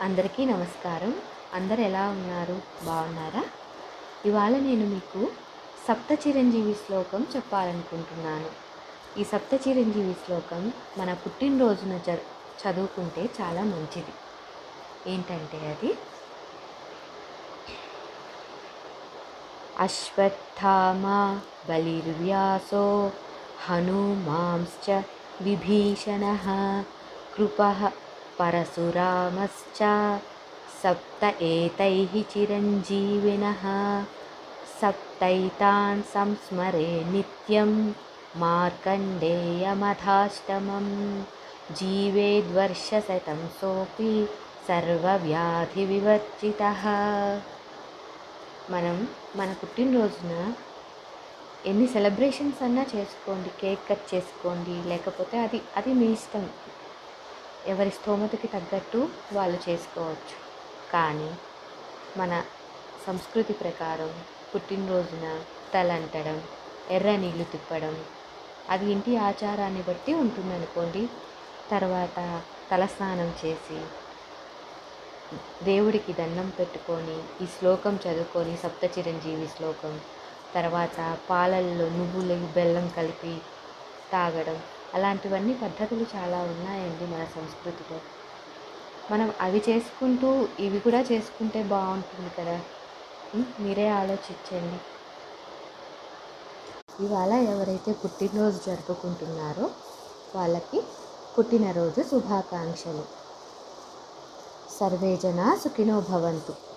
అందరికీ నమస్కారం. అందరు ఎలా ఉన్నారు? బాగున్నారా? ఇవాళ నేను మీకు సప్త చిరంజీవి శ్లోకం చెప్పాలనుకుంటున్నాను. ఈ సప్త చిరంజీవి శ్లోకం మన పుట్టినరోజున చ చదువుకుంటే చాలా మంచిది. ఏంటంటే అది? అశ్వత్థామా బలిర్వ్యాసో హనుమాంశ్చ విభీషణ కృప పరశురామశ్చ సప్త ఏతై చిరంజీవినः సప్తైతాన్ సంస్మరే నిత్యం మార్కండేయమథాష్టమం. జీవేద్వర్షశతం సోపి సర్వవ్యాధి వివర్జిత మనం మన పుట్టినరోజున ఎన్ని సెలబ్రేషన్స్ అన్నా చేసుకోండి కేక్ కట్ చేసుకోండి లేకపోతే అది అది మీ ఇష్టం. ఎవరి స్తోమతకి తగ్గట్టు వాళ్ళు చేసుకోవచ్చు. కానీ మన సంస్కృతి ప్రకారం పుట్టినరోజున తలంటడం ఎర్ర నీళ్ళు తిప్పడం అది ఇంటి ఆచారాన్ని బట్టి ఉంటుందనుకోండి. తర్వాత తలస్నానం చేసి దేవుడికి దండం పెట్టుకొని ఈ శ్లోకం చదువుకొని సప్త చిరంజీవి శ్లోకం తర్వాత పాలల్లో నువ్వులు బెల్లం కలిపి తాగడం అలాంటివన్నీ పద్ధతులు చాలా ఉన్నాయండి మన సంస్కృతిలో. మనం అవి చేసుకుంటూ ఇవి కూడా చేసుకుంటే బాగుంటుంది కదా. మీరే ఆలోచించండి. ఇవాళ ఎవరైతే పుట్టినరోజు జరుపుకుంటున్నారో వాళ్ళకి పుట్టినరోజు శుభాకాంక్షలు. సర్వేజన సుఖినో భవంతు.